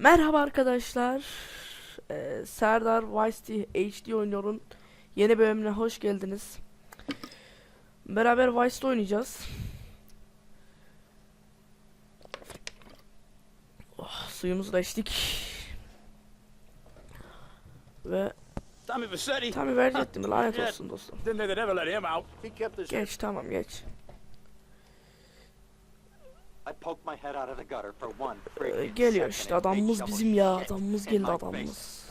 Merhaba arkadaşlar. Ee, Serdar Vice HD oynuyorun yeni bölümüne hoş geldiniz. Beraber Vice'de oynayacağız. Oh, suyumuzu da içtik. Ve Tommy Vassetti. tam verecektim lanet olsun dostum. Geç tamam geç. Ee, geliyor işte adamımız bizim ya. Adamımız geldi adamımız.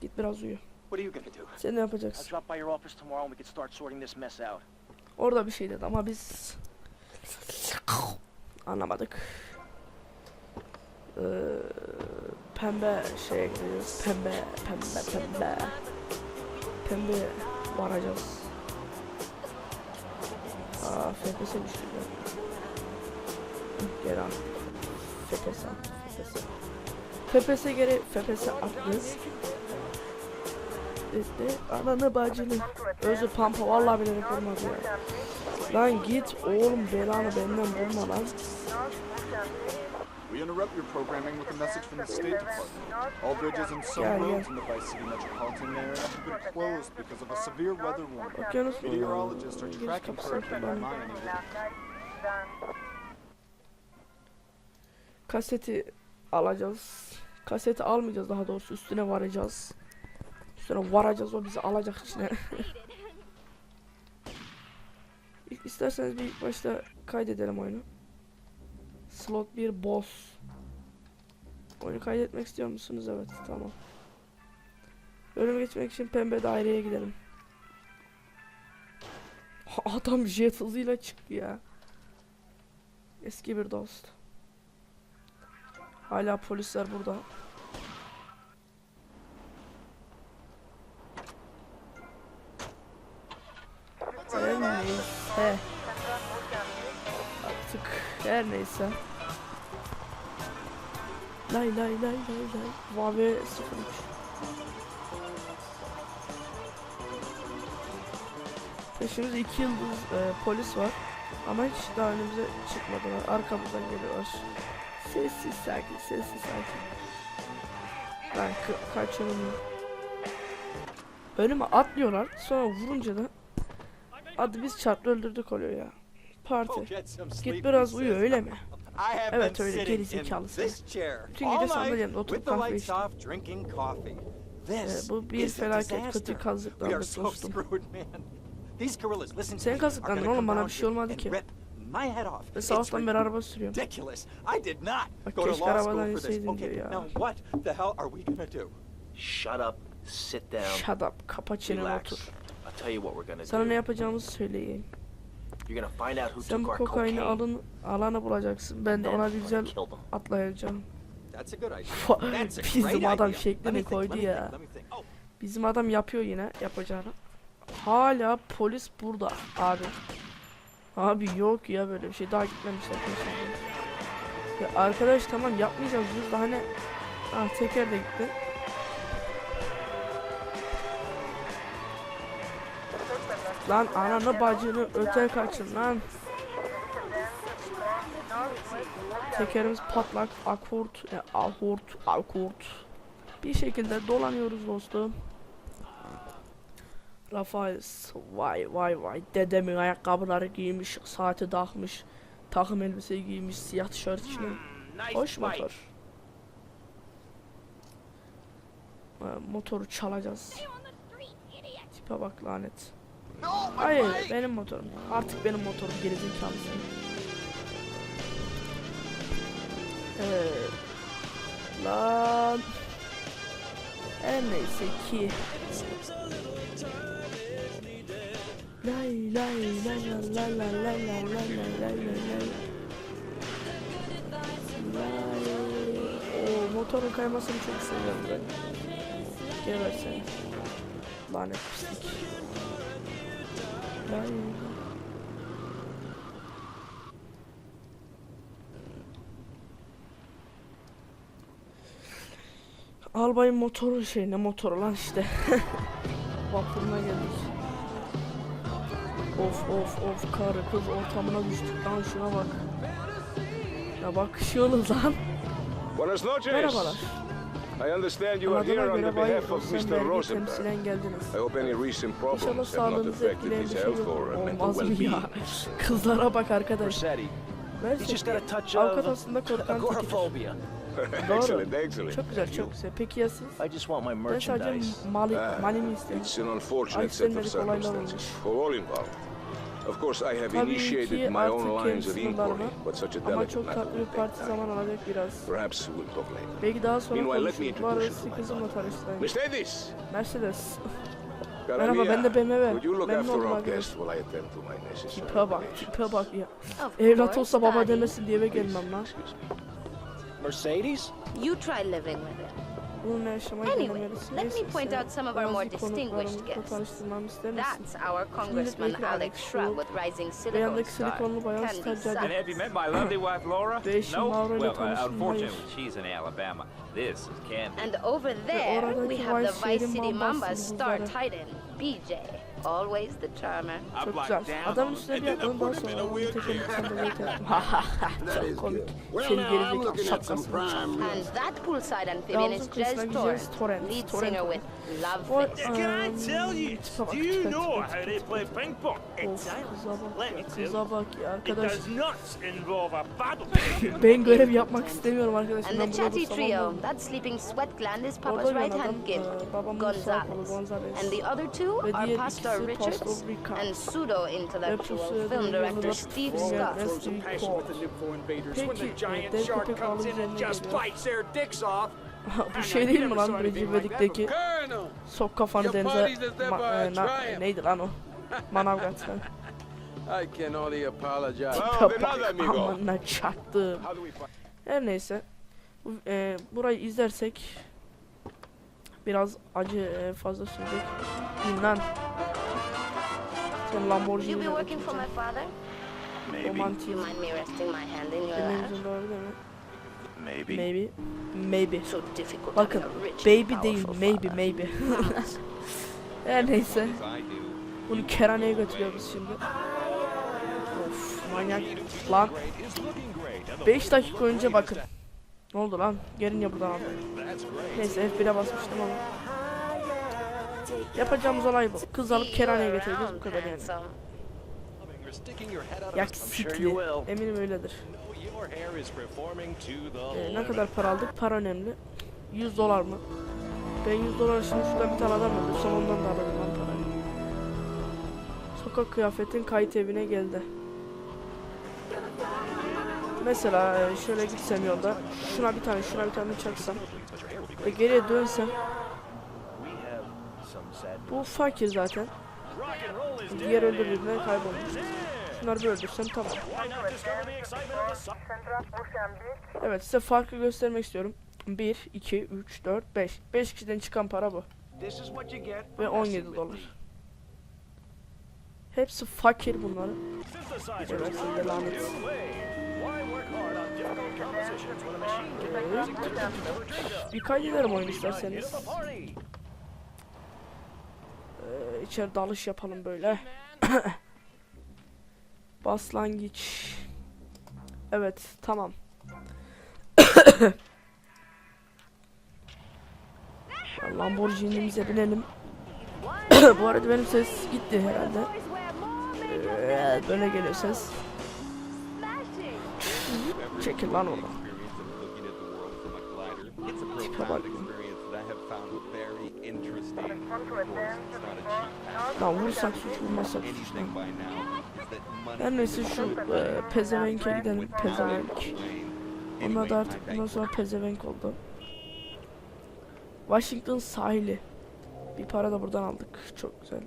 Git biraz uyu. Sen ne yapacaksın? Orada bir şey dedi ama biz anlamadık. Ee, pembe şeye gidiyoruz. Pembe, pembe, pembe. Pembe varacağız. Aa, FPS düştü al. FPS. FPS. FPS geri FPS atlıyoruz. Dedi, ananı bacını. Özü pampa vallahi bilerek olmadı ya. Lan git oğlum belanı benden bulma lan. We interrupt your programming with a message from the State Department. All bridges and some Yeah, yeah. roads in the Vice City metropolitan area have been closed because of a severe weather warning. Meteorologists are tracking Hurricane. Hermione. Kaseti alacağız. Kaseti almayacağız daha doğrusu üstüne varacağız. Üstüne varacağız o bizi alacak içine. İlk- İsterseniz bir ilk başta kaydedelim oyunu. Slot 1 boss. Oyunu kaydetmek istiyor musunuz? Evet tamam. Bölüme geçmek için pembe daireye gidelim. Adam jet hızıyla çıktı ya. Eski bir dost. Hala polisler burada. Her neyse. Artık her neyse. Lay lay lay lay lay. Vave 03. Peşimizde iki yıldız e, polis var. Ama hiç daha önümüze çıkmadılar. Arkamızdan geliyorlar. Sessiz sakin, sessiz sakin. Ben kaçalım. Önüme atlıyorlar. Sonra vurunca da Adı biz çarptı öldürdük oluyor ya. Parti. Git biraz uyu öyle mi? Evet öyle geri zekalısın. Bütün gece sandalyemde oturup kahve içtim. Ee, bu bir felaket kötü kazıklandı dostum. Senin kazıklandın oğlum bana bir şey olmadı ki my head off. Ve sabahtan beri araba sürüyorum. ridiculous. I did not Bak, go to keşke law school for this. Okay, now what the hell are we gonna do? Shut up, sit down, Shut up, kapa çeneni otur. I'll tell you what we're gonna Sana do. ne yapacağımızı söyleyeyim. You're gonna find out who Sen took bu our kokaini cocaine. alın, alanı bulacaksın. Ben de ona bir güzel atlayacağım. That's a good idea. Fa- That's a Bizim adam idea. şeklini koydu ya. Oh, Bizim adam yapıyor yine yapacağını. Hala polis burada abi. Abi yok ya böyle bir şey daha gitmemişler peşinden. Ya arkadaş tamam yapmayacağız biz daha ne? Ah teker de gitti. Lan ananı bacını öte kaçın lan. Tekerimiz patlak akort, e, ahort, akort. Bir şekilde dolanıyoruz dostum. Rafael vay vay vay dedemin ayakkabıları giymiş, saati takmış, takım elbise giymiş, siyah tişört içine. Nice Hoş motor. Ee, motoru çalacağız. Tipe bak lanet. Hayır benim motorum. Artık benim motorum gerizekalı senin. Ee, lan. Her neyse ki. Lay lay lay lay lay lay lay lay lay lay lay. Lay. O motorun kaymasını çok seviyorum ben. Geber seni. Lanet pislik. Lay. Albayın motoru şey ne motoru lan işte. Vapuruna geldik. Of of of karı kız ortamına düştük lan şuna bak. Ya bakışıyorsunuz lan. Buenas noches. Merhabalar. I understand you are here on the behalf of Mr. Rosenberg. I hope any recent problems have not affected his health or mental well-being. Kızlara bak arkadaş. Mercedes. He Mercedes just got a touch avukat of aslında korkan agoraphobia. excellent, excellent. Çok güzel, çok güzel. Peki ya siz? I just want my Ben sadece merchandise. mali, Ah, malimi istedim. It's an unfortunate set of circumstances for all involved. Of course, I have initiated my own lines of inquiry, but such a ama delicate çok matter tatlı bir will take parti time. zaman alacak biraz. Perhaps we'll talk later. Belki daha sonra Meanwhile, let me konuşuruz. Bu arada introduce sizi you to my kızımla daughter. tanıştırayım. Mercedes, Mercedes. cara Merhaba, mia, ben de BMW. would you look Memnun after oldum our arkadaş. guest while I attend to my necessary Tipe bak, obligations? tipe bak ya. Of Evlat course, olsa baba Daddy. demesin diye eve gelmem lan. Mercedes? You try living with it. Bununla yaşamayı Anyway, let me point out some of our more distinguished guests. tanıştırmamı ister misin? That's our Congressman Alex Alex Shrub Shrub. with Rising Silicon Beyandaki Star. silikonlu bayan Can. And have you met my lovely wife Laura? No? Well, uh, unfortunately, she's in Alabama. This is Candy. And over there, we have the Vice Vice City Mambas Mamba's star titan, BJ. Always the charmer. Çok güzel. Adamın üstüne bir atladım daha sonra onu tekerini sandalye tektim. Çok komik. Seni gerizekalı şapkası. And that poolside amphibian is Yalnızın kıyısına Jez gideceğiz, Torrance, Torrance, lead Torrance. singer with What, Love Fist. um, Can I tell you? tipe bak, Do tipe, you tipe, know tipe, how they tipe. play ping pong? Of kıza bak Let ya, me kıza bak ya It arkadaş. does not involve a battle. Ben görev yapmak istemiyorum arkadaşlar. And Ben the burada chatty dursam trio, olmam. that sleeping sweat gland is Orada Papa's oynayan right adam hand gimp, e, babamın sağ kolu Gonzalez. Gonzales. And the other two Ve are diğer Pastor ikisi Richards and pseudo Ve intellectual pusuya film director Steve Scott. Steve passion Scott. with the Nipco invaders when Peki, the giant dev shark köpek comes in ağzı and üzerine just geliyor. bites their dicks off. Bu şey değil mi lan İvedik'teki Colonel, sok kafanı denize ma- e, na- neydi lan o? Manavgat. I can only apologize. Amigo. Aman çaktım. How do we find... Her neyse. Bu, e, burayı izlersek biraz acı e, fazla sürecek. İnan. Will Lamborghini you be working for my father? Romantik. you mind me resting my hand in your lap? Maybe. Maybe. Maybe. So difficult Bakın, Baby değil, maybe, maybe. Her neyse. Bunu kerhaneye götürüyoruz şimdi. Of manyak. Lan. 5 dakika önce bakın. Ne oldu lan? Gelin ya buradan abi. Neyse F1'e basmıştım ama. Yapacağımız olay bu. Kız alıp kerhaneye getireceğiz bu kadar yani. Sikli. will. Eminim öyledir. Ee, ne kadar para aldık? Para önemli. 100 dolar mı? Ben 100 dolar şimdi şuradan bir tane adam öldürsem ondan da alırım lan parayı. Sokak kıyafetin kayıt evine geldi. Mesela e, şöyle gitsem yolda şuna bir tane şuna bir tane çaksam ve geriye dönsem bu fakir zaten. Diğer öldürdüğünden kaybolmuş. Şunları bir öldürsem tamam. Evet size farkı göstermek istiyorum. 1, 2, 3, 4, 5. 5 kişiden çıkan para bu. Ve for 17 messing with dolar. Hepsi fakir bunları. Gebersin de lanet. Evet. Bir kaydederim oyun isterseniz. Ee, içeri dalış yapalım böyle. Baslangiç. Evet tamam. Lamborghini'mize binelim. Bu arada benim ses gitti herhalde. Ee, böyle geliyor ses. Çekil lan oradan. Tipe. Lan vursak suç vurmasak suç. Her neyse şu e, pezevenke gidelim pezevenk. Onlar da artık bundan sonra pezevenk oldu. Washington sahili. Bir para da buradan aldık. Çok güzel.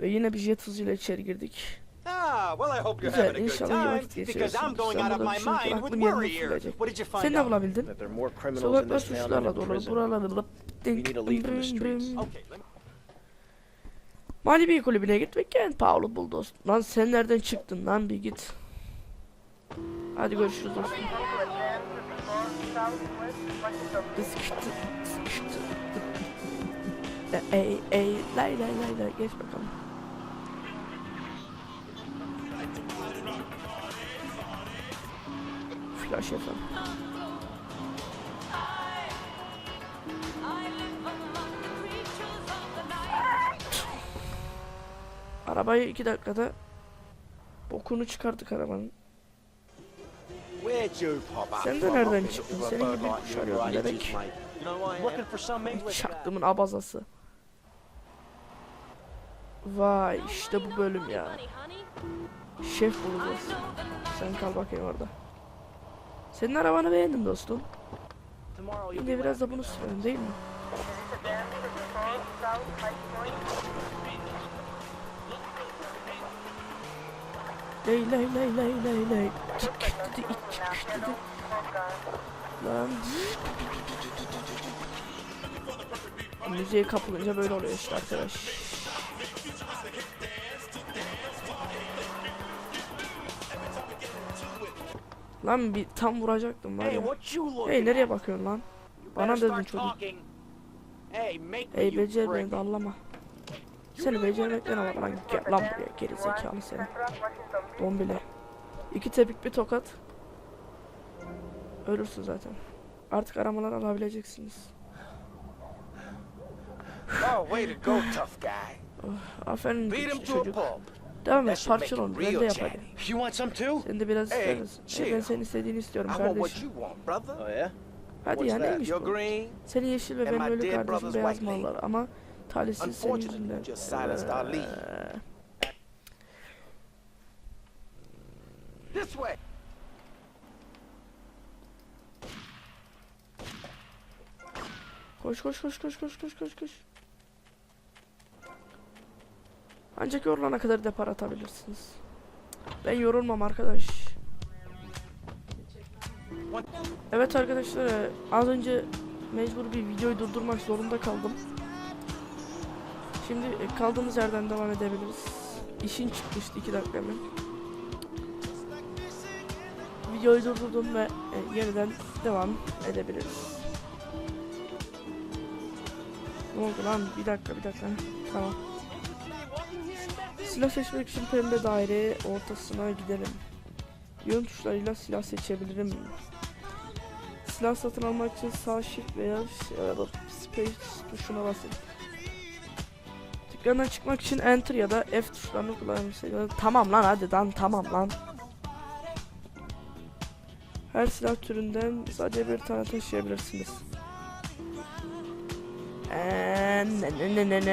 Ve yine bir jet hızıyla içeri girdik. Ah, well, I hope you're Güzel, having a good inşallah iyi time vakit because geçiriyorsun. I'm going Sen out of burada mind with aklın yerine fırlayacak. What did you Sen find ne bulabildin? That there are more criminals in Sokaklar suçlarla in dolu. prison. We need to leave from the streets. Okay, let me... Malibu kulübüne git ve Kent Paul'u bul dostum. Lan sen nereden çıktın lan bir git. Hadi görüşürüz dostum. Sıkıştı, sıkıştı. Ey ey lay lay lay lay geç bakalım. Flash efendim. Arabayı iki dakikada bokunu çıkardık arabanın. Sen de nereden çıktın? Senin gibi kuş arıyordum bebek. Çaktımın abazası. Vay işte bu bölüm ya. Şef bulacağız. Sen kal bakayım orada. Senin arabanı beğendim dostum. Yine biraz da bunu sürelim değil mi? Lay lay lay lay lay lay. İçip kütledi, içip kütledi. Lan. Müziğe kapılınca böyle oluyor işte arkadaş. Lan bir tam vuracaktım var ya. Hey nereye bakıyorsun lan? Bana dedin çocuk. Hey becer beni dallama. Seni becermekten var lan gel lan buraya geri zekalı seni. Don bile. İki tepik bir tokat. Ölürsün zaten. Artık aramalar alabileceksiniz. Oh, way to go, tough guy. Aferin Beat him to a pulp. Devam et parçal onu. Ben de. You want some too? Sen de biraz Hey, isteriz. Ben senin istediğini istiyorum kardeşim. Oh? Hadi ya neymiş bu? Senin yeşil ve benim ölü kardeşim beyaz mallar ama talihsiz senin yüzünden. This way. Koş koş koş koş koş koş koş koş. Ancak yorulana kadar depar atabilirsiniz. Ben yorulmam arkadaş. Evet arkadaşlar az önce mecbur bir videoyu durdurmak zorunda kaldım. Şimdi e, kaldığımız yerden devam edebiliriz. İşin çıkmıştı 2 dakika hemen. Videoyu durdurdum ve e, yeniden devam edebiliriz. Ne oldu lan? Bir dakika bir dakika. Tamam. Silah seçmek için pembe daire ortasına gidelim. Yön tuşlarıyla silah seçebilirim. Silah satın almak için sağ shift veya ş- space tuşuna basın. Dükkandan çıkmak için enter ya da F tuşlarını kullanabilirsiniz. Tamam lan hadi lan tamam lan. Her silah türünden sadece bir tane taşıyabilirsiniz. En- ne- ne-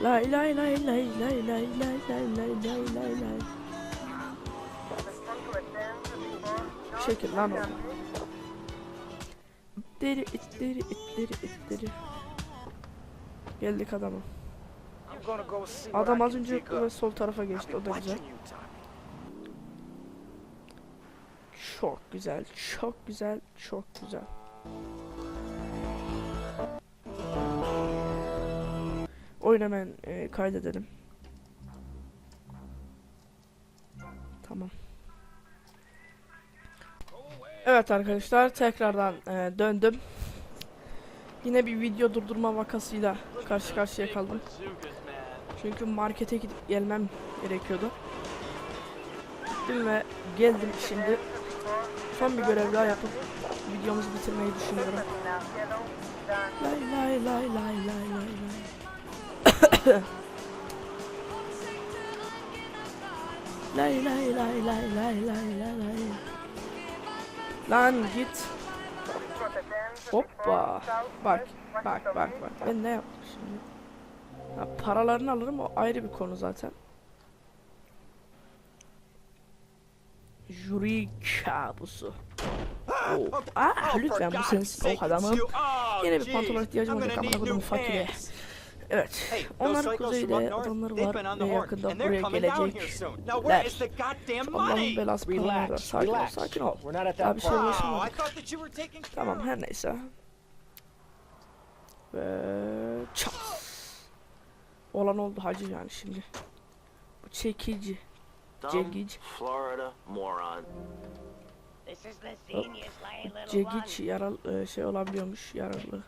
Lay lay lay lay lay lay lay lay lay lay lay lay. Çekil lan onu. İttiri ittiri ittiri ittiri. Geldik adama. Adam az önce sol tarafa geçti o da güzel. Çok güzel, çok güzel, çok güzel. Oyun hemen e, kaydedelim. Tamam. Evet arkadaşlar tekrardan e, döndüm. Yine bir video durdurma vakasıyla karşı karşıya kaldım. Çünkü markete gidip gelmem gerekiyordu. Gittim ve geldim şimdi. Son bir görev daha yapıp videomuzu bitirmeyi düşünüyorum. Lay lay lay lay lay. Lay lay lay lay lay lay lay. Lan git. Hoppa. Bak bak bak bak. Ben ne yaptım şimdi? Ha, paralarını alırım o ayrı bir konu zaten. Jüri kabusu. Oh. Aa, lütfen bu sensin o adamım. Yine bir pantolon ihtiyacım olacak amına kodumun fakiri. Evet. Onlar kuzeyde adamlar var ve yakında buraya gelecekler. Allah'ın belası bunlar. Sakin ol, sakin ol. Abi şey ulaşmadık. Tamam her neyse. Ve çat. Olan oldu hacı yani şimdi. Bu çekici. Cegic. Florida moron. Cegic yaralı e, şey olabiliyormuş yaralı.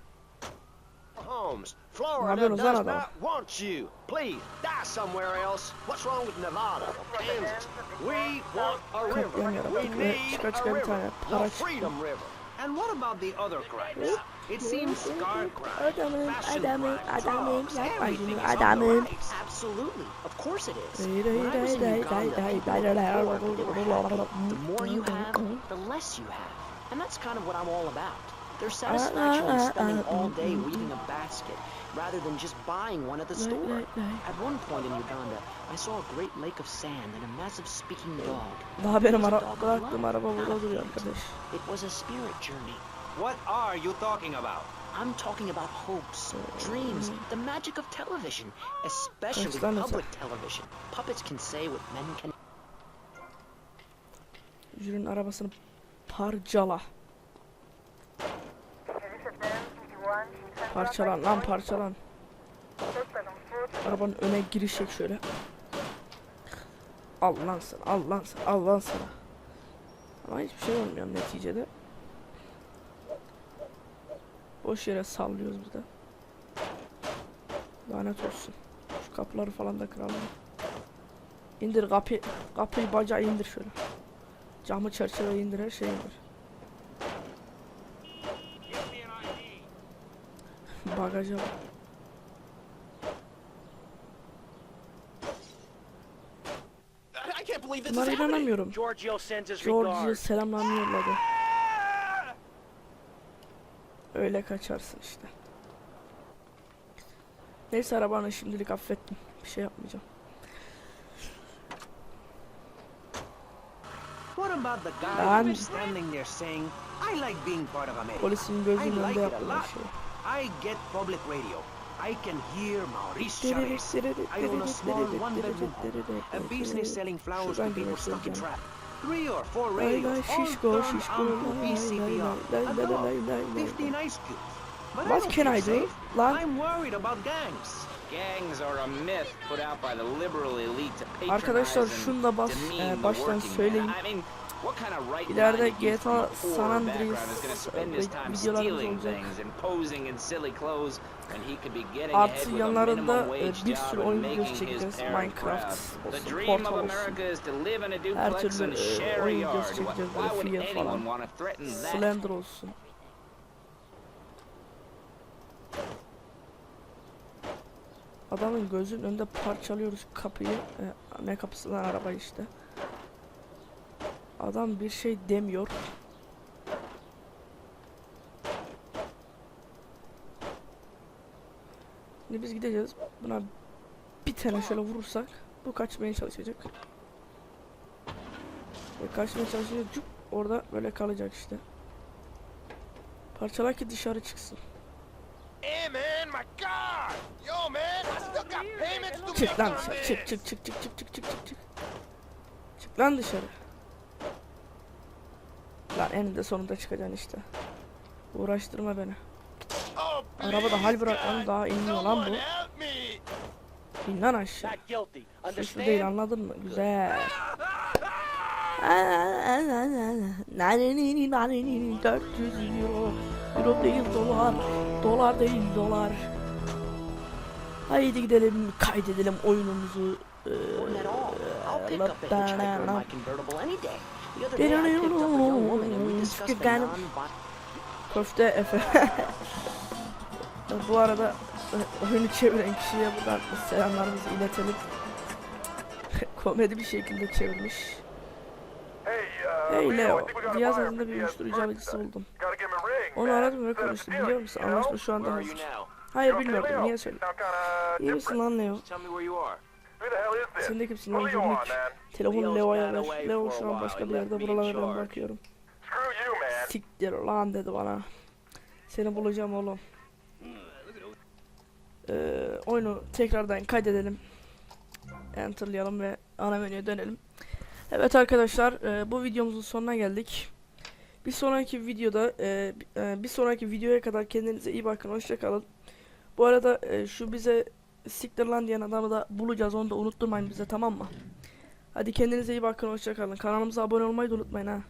Oh, Holmes, Florida does lan not want you. Please, die somewhere else. What's wrong with Nevada Kansas? We want a river. We need a river. The. Freedom River. And what about the other crimes? It seems cigar crimes, Adamın, fashion adamın, crimes, adamın, drugs, everything is on the rise. Absolutely. Of course it is. Day, day, When I was in day, day, Uganda, day, people day, were day, poor, day, they were day, happy. day, The more you have, the less you have. And that's kind of what I'm all about. There's uh, satisfaction in uh, spending uh, all mm, day mm. weaving a basket rather than just buying one at the store. At one point in Uganda, I saw a great lake of sand and a massive speaking dog. Daha benim It was a ara bıraktığım araba burada duruyor arkadaş. It was a spirit journey. What are you talking about? I'm talking about hopes, dreams, mm. the magic of television, especially Understand it, sir. public television. Puppets can say what men can Jürün arabasını parçala. Parçalan lan parçalan. Arabanın öne giriş çek şöyle. Al lan sana, al lan sana, al lan sana. Ama hiçbir şey olmuyor neticede. Boş yere sallıyoruz biz de. Lanet olsun. Şu kapıları falan da kıralım. İndir kapı, kapıyı bacağı indir şöyle. Camı çerçeve indir her şeyi indir. Bagaja bak. Bunlara inanamıyorum. Giorgio selamlarını yolladı. Öyle kaçarsın işte. Neyse arabanı şimdilik affettim. Bir şey yapmayacağım. Ben polisin gözünün önünde yaptığı şey. I get public radio. I can hear Maurice Chavez. I own a small one-bedroom home. A business selling flowers to people stuck in traffic. Three or four radios all turned on to VCPR. A dog, 15 ice cubes. But what I can I do? I'm worried about gangs. Gangs are a myth put out by the liberal elite to patronize Arkadaşlar şunu da bas, e, baştan söyleyeyim. İleride GTA San Andreas e, videolarımız olacak. Artı yanlarında e, bir sürü oyun videosu çekeceğiz. Minecraft olsun, Portal olsun. Her türlü e, oyun videosu çekeceğiz. Böyle Fear falan. Slender olsun. Adamın gözünün önünde parçalıyoruz kapıyı. E, ne kapısından araba işte. Adam bir şey demiyor. Şimdi biz gideceğiz. Buna bir tane şöyle vurursak bu kaçmaya çalışacak. Ve kaçmaya çalışacak. Cuk, orada böyle kalacak işte. Parçalar ki dışarı çıksın. Çık lan dışarı. Çık çık çık çık çık çık çık çık. Çık lan dışarı. Lan eninde sonunda çıkacaksın işte. Uğraştırma beni. Arabada hal bırakmam daha inmiyor lan bu. İn lan aşağı. Suçlu değil anladın mı? Güzel. Nanini 400 euro. Euro değil dolar. Dolar değil dolar. Haydi gidelim kaydedelim oyunumuzu. Ee, bir hmm, an önce Köfte Efe. Bu arada oyunu çeviren kişiye buradan selamlarımızı iletelim. Komedi bir şekilde çevirmiş. Hey Leo, Diaz adında bir uyuşturucu alıcısı buldum. Onu aradım ve konuştum biliyor musun? Anlaşma şu anda hazır. Hayır bilmiyorum, niye söyledim? İyi misin lan Leo? Tell me where you are. Sen de kimsin lan Zürnük? Telefonu Leo'ya ver. Leo şu an başka bir yerde buralara ben bakıyorum. Siktir lan dedi bana. Seni bulacağım oğlum. Ee, oyunu tekrardan kaydedelim. Enterlayalım ve ana menüye dönelim. Evet arkadaşlar e, bu videomuzun sonuna geldik. Bir sonraki videoda e, e, bir sonraki videoya kadar kendinize iyi bakın hoşça kalın. Bu arada e, şu bize siktir lan diyen adamı da bulacağız onu da unutturmayın bize tamam mı? Hadi kendinize iyi bakın hoşça kalın. Kanalımıza abone olmayı da unutmayın ha.